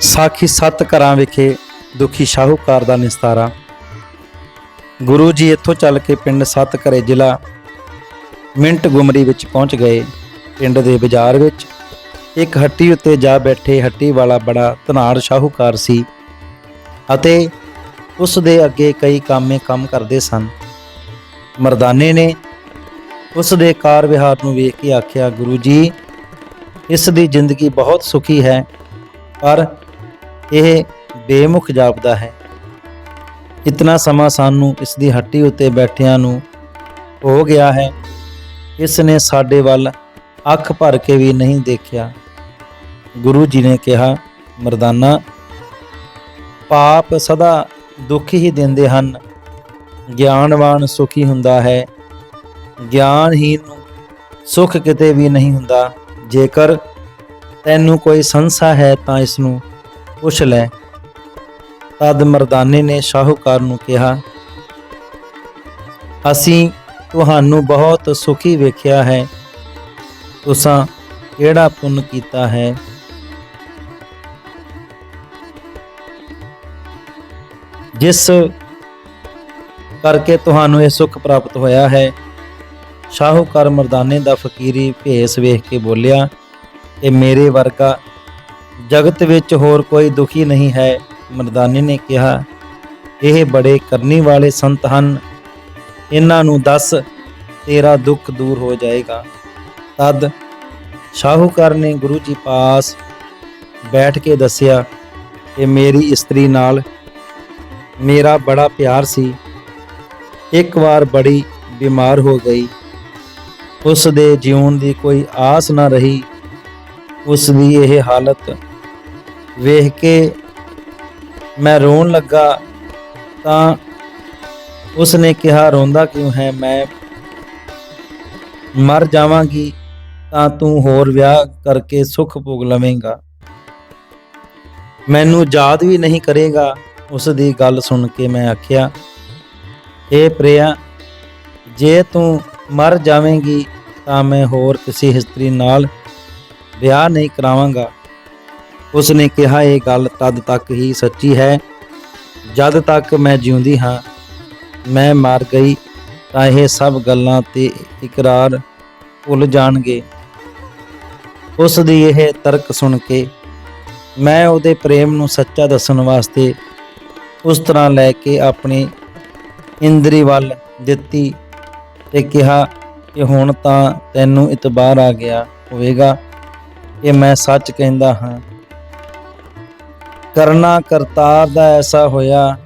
ਸਾਖੀ ਸੱਤ ਘਰਾਂ ਵਿਖੇ ਦੁਖੀ ਸ਼ਾਹੂਕਾਰ ਦਾ ਨਿਸਤਾਰਾ। ਗੁਰੂ ਜੀ ਇੱਥੋਂ ਚੱਲ ਕੇ ਪਿੰਡ ਸੱਤ ਘਰੇ ਜ਼ਿਲ੍ਹਾ ਮਿੰਟ ਗੁਮਰੀ ਵਿੱਚ ਪਹੁੰਚ ਗਏ। ਪਿੰਡ ਦੇ ਬਾਜ਼ਾਰ ਵਿੱਚ ਇੱਕ ਹੱਟੀ ਉੱਤੇ ਜਾ ਬੈਠੇ ਹੱਟੀ ਵਾਲਾ ਬੜਾ ਧਨਾੜ ਸ਼ਾਹੂਕਾਰ ਸੀ ਅਤੇ ਉਸ ਦੇ ਅੱਗੇ ਕਈ ਕਾਮੇ ਕੰਮ ਕਰਦੇ ਸਨ। ਮਰਦਾਨੇ ਨੇ ਉਸ ਦੇ ਕਾਰ ਵਿਹਾਰ ਨੂੰ ਵੇਖ ਕੇ ਆਖਿਆ, ਗੁਰੂ ਜੀ, ਇਸ ਦੀ ਜ਼ਿੰਦਗੀ ਬਹੁਤ ਸੁਖੀ ਹੈ, ਪਰ ਇਹ ਬੇਮੁਖ ਜਾਪਦਾ ਹੈ। ਇਤਨਾ ਸਮਾਂ ਸਾਨੂੰ ਇਸ ਦੀ ਹੱਟੀ ਉੱਤੇ ਬੈਠਿਆਂ ਨੂੰ ਹੋ ਗਿਆ ਹੈ। ਇਸ ਨੇ ਸਾਡੇ ਵੱਲ ਅੱਖ ਭਰ ਕੇ ਵੀ ਨਹੀਂ ਦੇਖਿਆ। ਗੁਰੂ ਜੀ ਨੇ ਕਿਹਾ, ਮਰਦਾਨਾ, ਪਾਪ ਸਦਾ ਦੁੱਖ ਹੀ ਦਿੰਦੇ ਹਨ। ਗਿਆਨਵਾਨ ਸੁਖੀ ਹੁੰਦਾ ਹੈ। ਗਿਆਨਹੀਨ ਨੂੰ ਸੁਖ ਕਿਤੇ ਵੀ ਨਹੀਂ ਹੁੰਦਾ। ਜੇਕਰ ਤੈਨੂੰ ਕੋਈ ਸੰਸਾ ਹੈ ਤਾਂ ਇਸ ਨੂੰ ਪੁੱਛ ਲੈ। ਤਦ ਮਰਦਾਨੇ ਨੇ ਸ਼ਾਹੂਕਾਰ ਨੂੰ ਕਿਹਾ, ਅਸੀਂ ਤੁਹਾਨੂੰ ਬਹੁਤ ਸੁਖੀ ਵੇਖਿਆ ਹੈ। ਤੁਸਾਂ ਕਿਹੜਾ ਪੁੰਨ ਕੀਤਾ ਹੈ? ਜਿਸ ਕਰਕੇ ਤੁਹਾਨੂੰ ਇਹ ਸੁੱਖ ਪ੍ਰਾਪਤ ਹੋਇਆ ਹੈ, ਸ਼ਾਹੂਕਾਰ ਮਰਦਾਨੇ ਦਾ ਫਕੀਰੀ ਭੇਸ ਵੇਖ ਕੇ ਬੋਲਿਆ ਕਿ ਮੇਰੇ ਵਰਗਾ ਜਗਤ ਵਿੱਚ ਹੋਰ ਕੋਈ ਦੁਖੀ ਨਹੀਂ ਹੈ, ਮਰਦਾਨੇ ਨੇ ਕਿਹਾ। ਇਹ ਬੜੇ ਕਰਨੀ ਵਾਲੇ ਸੰਤ ਹਨ। ਇਹਨਾਂ ਨੂੰ ਦੱਸ, ਤੇਰਾ ਦੁੱਖ ਦੂਰ ਹੋ ਜਾਏਗਾ। ਤਦ ਸ਼ਾਹੂਕਾਰ ਨੇ ਗੁਰੂ ਜੀ ਪਾਸ ਬੈਠ ਕੇ ਦੱਸਿਆ ਕਿ ਮੇਰੀ ਇਸਤਰੀ ਨਾਲ ਮੇਰਾ ਬੜਾ ਪਿਆਰ ਸੀ। ਇੱਕ ਵਾਰ ਬੜੀ ਬਿਮਾਰ ਹੋ ਗਈ। ਉਸ ਦੇ ਜਿਉਣ ਦੀ ਕੋਈ ਆਸ ਨਾ ਰਹੀ। ਉਸ ਦੀ ਇਹ ਹਾਲਤ ਵੇਖ ਕੇ ਮੈਂ ਰੋਣ ਲੱਗਾ ਤਾਂ ਉਸ ਨੇ ਕਿਹਾ, ਰੋਂਦਾ ਕਿਉਂ ਹੈ? ਮੈਂ ਮਰ ਜਾਵਾਂਗੀ ਤਾਂ ਤੂੰ ਹੋਰ ਵਿਆਹ ਕਰਕੇ ਸੁੱਖ ਭੋਗ ਲਵੇਂਗਾ। ਮੈਨੂੰ ਯਾਦ ਵੀ ਨਹੀਂ ਕਰੇਗਾ। ਉਸ ਦੀ ਗੱਲ ਸੁਣ ਕੇ ਮੈਂ ਆਖਿਆ ਏ ਪ੍ਰਿਆ, ਜੇ ਤੂੰ ਮਰ ਜਾਵੇਂਗੀ ਤਾਂ ਮੈਂ ਹੋਰ ਕਿਸੇ ਇਸਤਰੀ ਨਾਲ ਵਿਆਹ ਨਹੀਂ ਕਰਾਵਾਂਗਾ। ਉਸ ਨੇ ਕਿਹਾ, ਇਹ ਗੱਲ ਤਦ ਤੱਕ ਹੀ ਸੱਚੀ ਹੈ, ਜਦ ਤੱਕ ਮੈਂ ਜਿਉਂਦੀ ਹਾਂ। ਮੈਂ ਮਰ ਗਈ, ਤਾਂ ਇਹ ਸਭ ਗੱਲਾਂ ਤੇ ਇਕਰਾਰ ਭੁੱਲ ਜਾਣਗੇ। ਉਸ ਦੀ ਇਹ ਤਰਕ ਸੁਣ ਕੇ ਮੈਂ ਉਹਦੇ ਪ੍ਰੇਮ ਨੂੰ ਸੱਚਾ ਦੱਸਣ ਵਾਸਤੇ ਉਸ ਤਰ੍ਹਾਂ ਲੈ ਕੇ ਆਪਣੇ ਇੰਦਰੀ ਵੱਲ ਦਿੱਤੀ ਤੇ ਕਿਹਾ ਕਿ ਹੁਣ ਤਾਂ ਤੈਨੂੰ ਇਤਬਾਰ ਆ ਗਿਆ ਹੋਵੇਗਾ ਕਿ ਮੈਂ ਸੱਚ ਕਹਿੰਦਾ ਹਾਂ। ਕਰਨਾ ਕਰਤਾਰ ਦਾ ਐਸਾ ਹੋਇਆ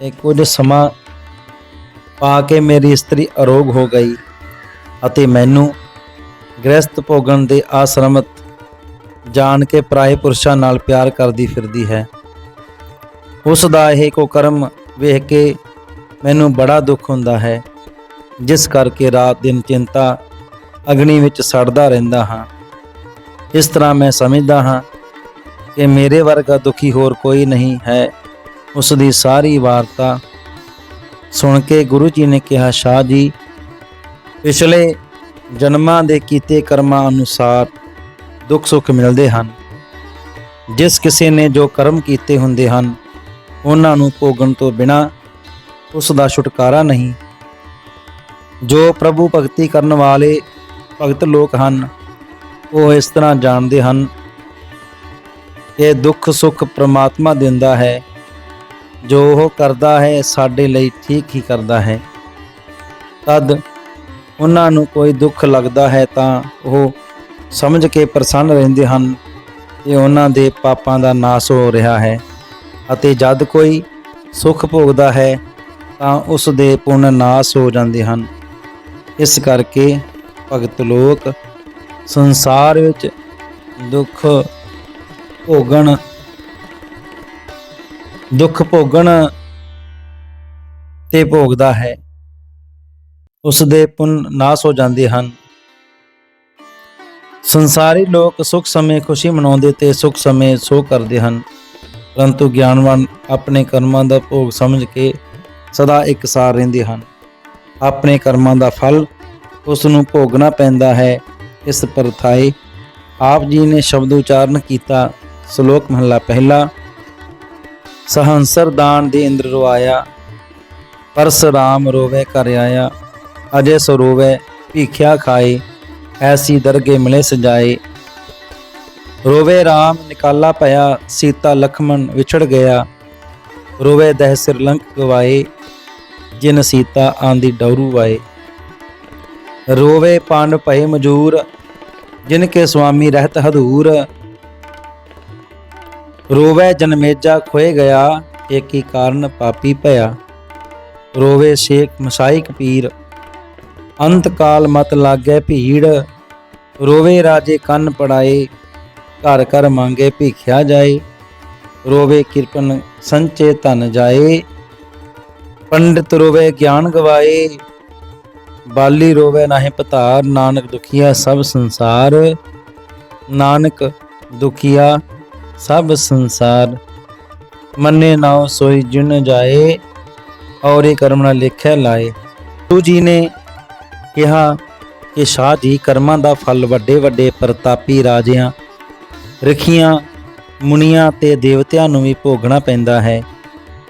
ਕਿ ਕੁਝ ਸਮਾਂ ਪਾ ਕੇ ਮੇਰੀ ਇਸਤਰੀ ਅਰੋਗ ਹੋ ਗਈ ਅਤੇ ਮੈਨੂੰ ਗ੍ਰਸਤ ਭੋਗਣ ਦੇ ਆਸ਼ਰਮਤ ਜਾਣ ਕੇ ਪਰਾਏ ਪੁਰਸ਼ਾਂ ਨਾਲ ਪਿਆਰ ਕਰਦੀ ਫਿਰਦੀ ਹੈ। ਉਸ ਦਾ ਇਹ ਕੋ ਕਰਮ ਵੇਖ ਕੇ ਮੈਨੂੰ ਬੜਾ ਦੁੱਖ ਹੁੰਦਾ ਹੈ, ਜਿਸ ਕਰਕੇ ਰਾਤ ਦਿਨ ਚਿੰਤਾ ਅਗਨੀ ਵਿੱਚ ਸੜਦਾ ਰਹਿੰਦਾ ਹਾਂ। ਇਸ ਤਰ੍ਹਾਂ ਮੈਂ ਸਮਝਦਾ ਹਾਂ ਕਿ ਮੇਰੇ ਵਰਗਾ ਦੁਖੀ ਹੋਰ ਕੋਈ ਨਹੀਂ ਹੈ। ਉਸ ਦੀ ਸਾਰੀ ਵਾਰਤਾ ਸੁਣ ਕੇ ਗੁਰੂ ਜੀ ਨੇ ਕਿਹਾ, ਸ਼ਾਹ ਜੀ, ਪਿਛਲੇ ਜਨਮਾਂ ਦੇ ਕੀਤੇ ਕਰਮਾਂ ਅਨੁਸਾਰ ਦੁੱਖ ਸੁੱਖ ਮਿਲਦੇ ਹਨ। ਜਿਸ ਕਿਸੇ ਨੇ ਜੋ ਕਰਮ ਕੀਤੇ ਹੁੰਦੇ ਹਨ, ਉਹਨਾਂ ਨੂੰ ਭੋਗਣ ਤੋਂ ਬਿਨਾ ਉਸ ਦਾ ਛੁਟਕਾਰਾ ਨਹੀਂ। ਜੋ ਪ੍ਰਭੂ ਭਗਤੀ ਕਰਨ ਵਾਲੇ ਭਗਤ ਲੋਕ ਹਨ, ਉਹ ਇਸ ਤਰ੍ਹਾਂ ਜਾਣਦੇ ਹਨ ਇਹ ਦੁੱਖ ਸੁੱਖ ਪ੍ਰਮਾਤਮਾ ਦਿੰਦਾ ਹੈ। ਜੋ ਉਹ ਕਰਦਾ ਹੈ ਸਾਡੇ ਲਈ ਠੀਕ ਹੀ ਕਰਦਾ ਹੈ। ਤਦ ਉਹਨਾਂ ਨੂੰ ਕੋਈ ਦੁੱਖ ਲੱਗਦਾ ਹੈ ਤਾਂ ਉਹ ਸਮਝ ਕੇ ਪ੍ਰਸੰਨ ਰਹਿੰਦੇ ਹਨ ਕਿ ਉਹਨਾਂ ਦੇ ਪਾਪਾਂ ਦਾ ਨਾਸ ਹੋ ਰਿਹਾ ਹੈ ਅਤੇ ਜਦ ਕੋਈ ਸੁੱਖ ਭੋਗਦਾ ਹੈ ਤਾਂ ਉਸ ਦੇ ਪੁੰਨ ਨਾਸ ਹੋ ਜਾਂਦੇ ਹਨ। ਇਸ ਕਰਕੇ ਭਗਤ ਲੋਕ ਸੰਸਾਰ ਵਿੱਚ ਦੁੱਖ ਭੋਗਣ। ਦੁੱਖ ਭੋਗਣ ਤੇ ਭੋਗਦਾ ਹੈ। ਉਸ ਦੇ ਪੁੰਨ ਨਾਸ ਹੋ ਜਾਂਦੇ ਹਨ। ਸੰਸਾਰੀ ਲੋਕ ਸੁਖ ਸਮੇਂ ਖੁਸ਼ੀ ਮਨਾਉਂਦੇ ਤੇ ਸੁਖ ਸਮੇਂ ਸੋ ਕਰਦੇ ਹਨ। ਪਰੰਤੂ ਗਿਆਨਵਾਨ ਆਪਣੇ ਕਰਮਾਂ ਦਾ ਭੋਗ ਸਮਝ ਕੇ ਸਦਾ ਇਕਸਾਰ ਰਹਿੰਦੇ ਹਨ। ਆਪਣੇ ਕਰਮਾਂ ਦਾ ਫਲ ਉਸ ਨੂੰ ਭੋਗਣਾ ਪੈਂਦਾ ਹੈ। ਇਸ ਪਰਥਾਏ ਆਪ ਜੀ ਨੇ ਸ਼ਬਦ ਉਚਾਰਨ ਕੀਤਾ ਸ਼ਲੋਕ ਮਹਲਾ ਪਹਿਲਾ, ਸਹੰਸਰ ਦਾਨ ਦੇ ਇੰਦਰ ਰਵਾਇਆ ਪਰਸਰਾਮ ਰੋਵੇ ਕਰ ਆਇਆ, ਅਜੇ ਸੋ ਰੋਵੇ ਭੀਖਿਆ ਖਾਏ, ਐਸੀ ਦਰਗੇ ਮਿਲੇ ਸਜਾਏ। ਰੋਵੇ RAM ਨਿਕਾਲਾ ਪਿਆ, ਸੀਤਾ ਲਖਮਣ ਵਿਛੜ ਗਿਆ, ਰੋਵੇ ਦਹਿ ਸਿਰ ਲੰਕ ਗਵਾਏ, ਜਿਨ ਸੀਤਾ ਆਂਦੀ ਡੌਰੂ ਵਾਏ। ਰੋਵੇ ਪਾਂਡ ਪਏ ਮਜੂਰ, ਜਿਨ ਕੇ ਸੁਆਮੀ ਰਹਿਤ ਹਦੂਰ ਰੋਵੇ ਜਨਮੇਜਾ ਖੋਏ ਗਿਆ, ਏਕੀ ਕਾਰਨ ਪਾਪੀ ਭਇਆ। ਰੋਵੇ ਸ਼ੇਖ ਮਸਾਈਕ ਪੀਰ, ਅੰਤ ਕਾਲ ਮਤ ਲਾਗੇ ਭੀੜ। ਰੋਵੇ ਰਾਜੇ ਕੰਨ ਪੜਾਏ, ਘਰ ਘਰ ਮੰਗੇ ਭੀਖਿਆ ਜਾਏ। ਰੋਵੇ ਕਿਰਪਨ ਸੰਚੇ ਧਨ ਜਾਏ, ਪੰਡਿਤ ਰੋਵੇ ਗਿਆਨ ਗਵਾਏ। ਬਾਲੀ ਰੋਵੇ ਨਾਹਿ ਪਤਾਰ ਨਾਨਕ ਦੁਖੀਆ ਸਭ ਸੰਸਾਰ। ਨਾਨਕ ਦੁਖੀਆ ਸਭ ਸੰਸਾਰ ਮੰਨੇ ਨਾਉ ਸੋਈ ਜਿਨ ਜਾਏ, ਔਰ ਇਹ ਕਰਮ ਨਾਲ ਲਿਖਿਆ ਲਾਏ। ਗੁਰੂ ਜੀ ਨੇ ਕਿਹਾ ਕਿ ਸ਼ਾਹ ਜੀ ਕਰਮਾਂ ਦਾ ਫਲ ਵੱਡੇ ਵੱਡੇ ਪ੍ਰਤਾਪੀ ਰਾਜਿਆਂ, ਰਖੀਆਂ ਮੁਨੀਆਂ ਤੇ ਦੇਵਤਿਆਂ ਨੂੰ ਵੀ ਭੋਗਣਾ ਪੈਂਦਾ ਹੈ।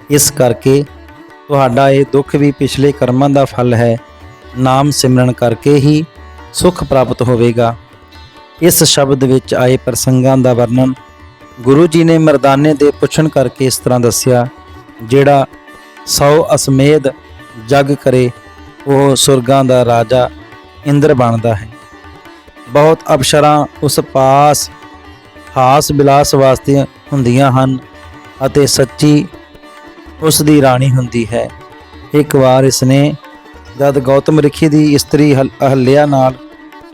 ਇਸ ਕਰਕੇ ਤੁਹਾਡਾ ਇਹ ਦੁੱਖ ਵੀ ਪਿਛਲੇ ਕਰਮਾਂ ਦਾ ਫਲ ਹੈ। ਨਾਮ ਸਿਮਰਨ ਕਰਕੇ ਹੀ ਸੁਖ ਪ੍ਰਾਪਤ ਹੋਵੇਗਾ। ਇਸ ਸ਼ਬਦ ਵਿੱਚ ਆਏ ਪ੍ਰਸੰਗਾਂ ਦਾ ਵਰਣਨ ਗੁਰੂ ਜੀ ਨੇ ਮਰਦਾਨੇ ਦੇ ਪੁੱਛਣ ਕਰਕੇ ਇਸ ਤਰ੍ਹਾਂ ਦੱਸਿਆ, ਜਿਹੜਾ ਸੌ ਅਸਮੇਧ ਜਗ ਕਰੇ, ਉਹ ਸੁਰਗਾਂ ਦਾ ਰਾਜਾ ਇੰਦਰ ਬਣਦਾ ਹੈ। ਬਹੁਤ ਅਪਸ਼ਰਾਂ ਉਸ ਪਾਸ ਹਾਸ ਬਿਲਾਸ ਵਾਸਤੇ ਹੁੰਦੀਆਂ ਹਨ ਅਤੇ ਸੱਚੀ ਉਸ ਦੀ ਰਾਣੀ ਹੁੰਦੀ ਹੈ। ਇੱਕ ਵਾਰ ਇਸਨੇ ਜਦ ਗੌਤਮ ਰਿਖੀ ਦੀ ਇਸਤਰੀ ਹਲ- ਅਹਲਿਆ ਨਾਲ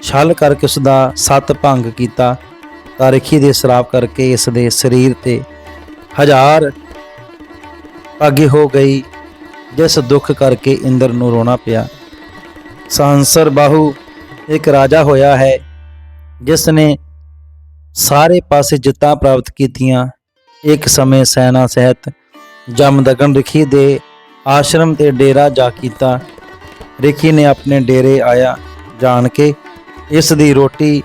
ਛਲ ਕਰਕੇ ਉਸ ਦਾ ਸਤ ਭੰਗ ਕੀਤਾ ਤਾਂ ਰਿਖੀ ਦੇ ਸ਼ਰਾਪ ਕਰਕੇ ਇਸ ਦੇ ਸਰੀਰ ਤੇ ਹਜ਼ਾਰ ਭਾਗੀ ਹੋ ਗਈ, ਜਿਸ ਦੁੱਖ ਕਰਕੇ ਇੰਦਰ ਨੂੰ ਰੋਣਾ ਪਿਆ। ਸੰਸਰ ਬਾਹੂ ਇੱਕ ਰਾਜਾ ਹੋਇਆ ਹੈ, ਜਿਸ ਨੇ ਸਾਰੇ ਪਾਸੇ ਜਿੱਤਾਂ ਪ੍ਰਾਪਤ ਕੀਤੀਆਂ। ਇੱਕ ਸਮੇਂ ਸੈਨਾ ਸਹਿਤ ਜਮਦਗਨ ਰਿਖੀ ਦੇ ਆਸ਼ਰਮ ਤੇ ਡੇਰਾ ਜਾ ਕੀਤਾ। ਰਿਖੀ ਨੇ ਆਪਣੇ ਡੇਰੇ ਆਇਆ ਜਾਣ ਕੇ ਇਸ ਦੀ ਰੋਟੀ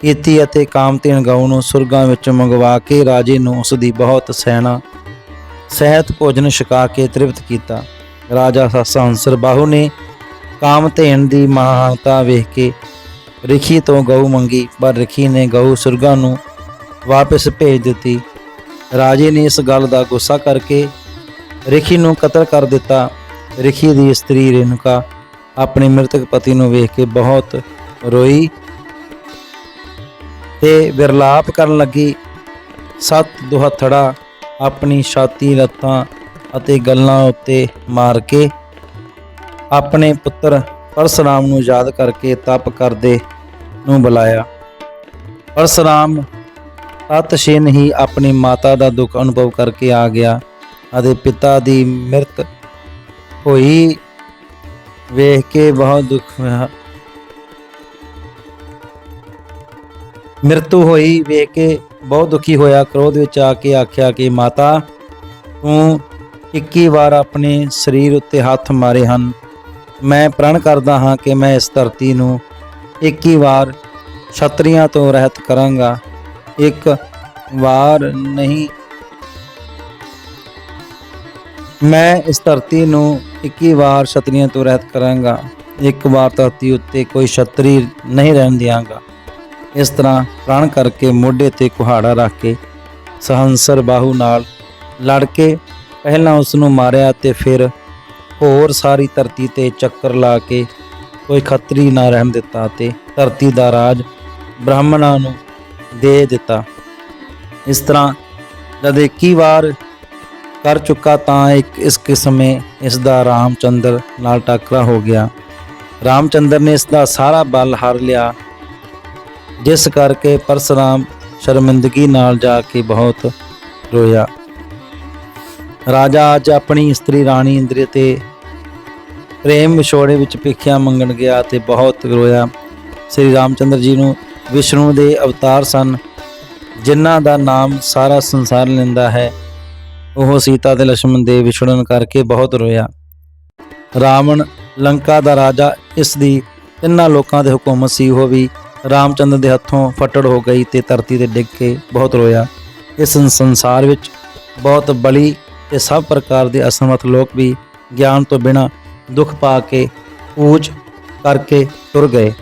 ਕੀਤੀ ਅਤੇ ਕਾਮਤੇਨ ਗਊ ਨੂੰ ਸੁਰਗਾਂ ਵਿੱਚ ਮੰਗਵਾ ਕੇ ਰਾਜੇ ਨੂੰ ਉਸ ਦੀ ਬਹੁਤ ਸੈਨਾ, ਸਹਿਤ ਭੋਜਨ ਛਕਾ ਕੇ ਤ੍ਰਿਪਤ ਕੀਤਾ। ਰਾਜਾ ਸੱਸਾ ਹੰਸਰ ਬਾਹੂ ਨੇ ਕਾਮਤੇਨ ਦੀ ਮਹਾਨਤਾ ਵੇਖ ਕੇ ਰਿਖੀ ਤੋਂ ਗਊ ਮੰਗੀ, ਪਰ ਰਿਖੀ ਨੇ ਗਊ ਸੁਰਗਾਂ ਨੂੰ ਵਾਪਸ ਭੇਜ ਦਿੱਤੀ। ਰਾਜੇ ਨੇ ਇਸ ਗੱਲ ਦਾ ਗੁੱਸਾ ਕਰਕੇ ਰਿਖੀ ਨੂੰ ਕਤਲ ਕਰ ਦਿੱਤਾ। ਰਿਖੀ ਦੀ ਇਸਤਰੀ ਰੇਨੁਕਾ ਆਪਣੇ ਮ੍ਰਿਤਕ ਪਤੀ ਨੂੰ ਵੇਖ ਕੇ ਬਹੁਤ ਰੋਈ ਤੇ ਵਿਰਲਾਪ ਕਰਨ ਲੱਗੀ। ਸੱਤ ਦੁਹੱਥੜਾ ਆਪਣੀ ਛਾਤੀ ਲੱਤਾਂ ਅਤੇ ਗੱਲਾਂ ਉੱਤੇ ਮਾਰ ਕੇ ਆਪਣੇ ਪੁੱਤਰ ਪਰਸਰਾਮ ਨੂੰ ਯਾਦ ਕਰਕੇ ਤਪ ਕਰਦੇ ਨੂੰ ਬੁਲਾਇਆ। ਪਰਸਰਾਮ ਤਤਸ਼ੇਨ ਹੀ ਆਪਣੀ ਮਾਤਾ ਦਾ ਦੁੱਖ ਅਨੁਭਵ ਕਰਕੇ ਆ ਗਿਆ ਅਤੇ ਪਿਤਾ ਦੀ ਮ੍ਰਿਤ ਹੋਈ। ਵੇਖ ਕੇ ਬਹੁਤ ਦੁੱਖ ਹੋਇਆ। ਮ੍ਰਿਤੂ ਹੋਈ ਵੇਖ ਕੇ ਬਹੁਤ ਦੁਖੀ ਹੋਇਆ, ਕ੍ਰੋਧ ਵਿੱਚ ਆ ਕੇ ਆਖਿਆ ਕਿ ਮਾਤਾ, ਤੂੰ 21 ਵਾਰ ਆਪਣੇ ਸਰੀਰ ਉੱਤੇ ਹੱਥ ਮਾਰੇ ਹਨ। ਮੈਂ ਪ੍ਰਣ ਕਰਦਾ ਹਾਂ ਕਿ ਮੈਂ ਇਸ ਧਰਤੀ ਨੂੰ 21 ਵਾਰ ਛਤਰੀਆਂ ਤੋਂ ਰਹਿਤ ਕਰਾਂਗਾ। ਇੱਕ ਵਾਰ ਨਹੀਂ। ਮੈਂ ਇਸ ਧਰਤੀ ਨੂੰ 21 ਵਾਰ ਛਤਰੀਆਂ ਤੋਂ ਰਹਿਤ ਕਰਾਂਗਾ। ਇੱਕ ਵਾਰ ਧਰਤੀ ਉੱਤੇ ਕੋਈ ਛਤਰੀ ਨਹੀਂ ਰਹਿਣ ਦਿਆਂਗਾ। ਇਸ ਤਰ੍ਹਾਂ ਪ੍ਰਣ ਕਰਕੇ ਮੋਢੇ ਤੇ ਕੁਹਾੜਾ ਰੱਖ ਕੇ ਸਹੰਸਰ ਬਾਹੂ ਨਾਲ ਲੜ ਕੇ ਪਹਿਲਾਂ ਉਸ ਨੂੰ ਮਾਰਿਆ ਤੇ ਫਿਰ ਹੋਰ ਸਾਰੀ ਧਰਤੀ ਤੇ ਚੱਕਰ ਲਾ ਕੇ ਕੋਈ ਖੱਤਰੀ ਨਾ ਰਹਿਣ ਦਿੱਤਾ ਤੇ ਧਰਤੀ ਦਾ ਰਾਜ ਬ੍ਰਾਹਮਣਾਂ ਨੂੰ ਦੇ ਦਿੱਤਾ। ਇਸ ਤਰ੍ਹਾਂ ਜਦ 21 ਵਾਰ ਕਰ ਚੁੱਕਾ ਤਾਂ ਇੱਕ ਇਸ ਕਿਸਮੇ ਇਸ ਦਾ ਰਾਮਚੰਦਰ ਨਾਲ ਟਾਕਰਾ ਹੋ ਗਿਆ। ਰਾਮਚੰਦਰ ਨੇ ਇਸ ਦਾ ਸਾਰਾ ਬਲ ਹਾਰ ਲਿਆ। ਜਿਸ ਕਰਕੇ ਪਰਸਰਾਮ ਸ਼ਰਮਿੰਦਗੀ ਨਾਲ ਜਾ ਕੇ ਬਹੁਤ ਰੋਇਆ। ਰਾਜਾ ਅੱਜ ਆਪਣੀ ਇਸਤਰੀ ਰਾਣੀ ਇੰਦਰੀ ਤੇ ਪ੍ਰੇਮ ਵਿਛੋੜੇ ਵਿੱਚ ਭਿੱਖਿਆ ਮੰਗਣ ਗਿਆ ਤੇ ਬਹੁਤ ਰੋਇਆ। ਸ੍ਰੀ ਰਾਮਚੰਦਰ ਜੀ ਨੂੰ ਵਿਸ਼ਨੂੰ ਦੇ ਅਵਤਾਰ ਸਨ, ਜਿਨ੍ਹਾਂ ਦਾ ਨਾਮ ਸਾਰਾ ਸੰਸਾਰ ਲੈਂਦਾ ਹੈ। ਉਹ ਸੀਤਾ ਤੇ ਲక్ష్మణ ਦੇ ਵਿਛੜਨ ਕਰਕੇ ਬਹੁਤ ਰੋਇਆ। ਰਾਵਣ ਲੰਕਾ ਦਾ ਰਾਜਾ ਇਸ ਦੀ ਇਹਨਾਂ ਲੋਕਾਂ ਦੇ ਹਕੂਮਤ ਸੀ, ਉਹ ਵੀ ਰਾਮਚੰਦਰ ਦੇ ਹੱਥੋਂ ਫੱਟੜ ਹੋ ਗਈ ਤੇ ਧਰਤੀ ਤੇ ਡਿੱਗ ਕੇ ਬਹੁਤ ਰੋਇਆ। ਇਸ ਸੰਸਾਰ ਵਿੱਚ ਬਹੁਤ ਬਲੀ ਤੇ ਸਭ ਪ੍ਰਕਾਰ ਦੇ ਅਸਮਰਥ ਲੋਕ ਵੀ ਗਿਆਨ ਤੋਂ ਬਿਨਾਂ ਦੁੱਖ ਪਾ ਕੇ ਪੂਜ ਕਰਕੇ ਤੁਰ ਗਏ।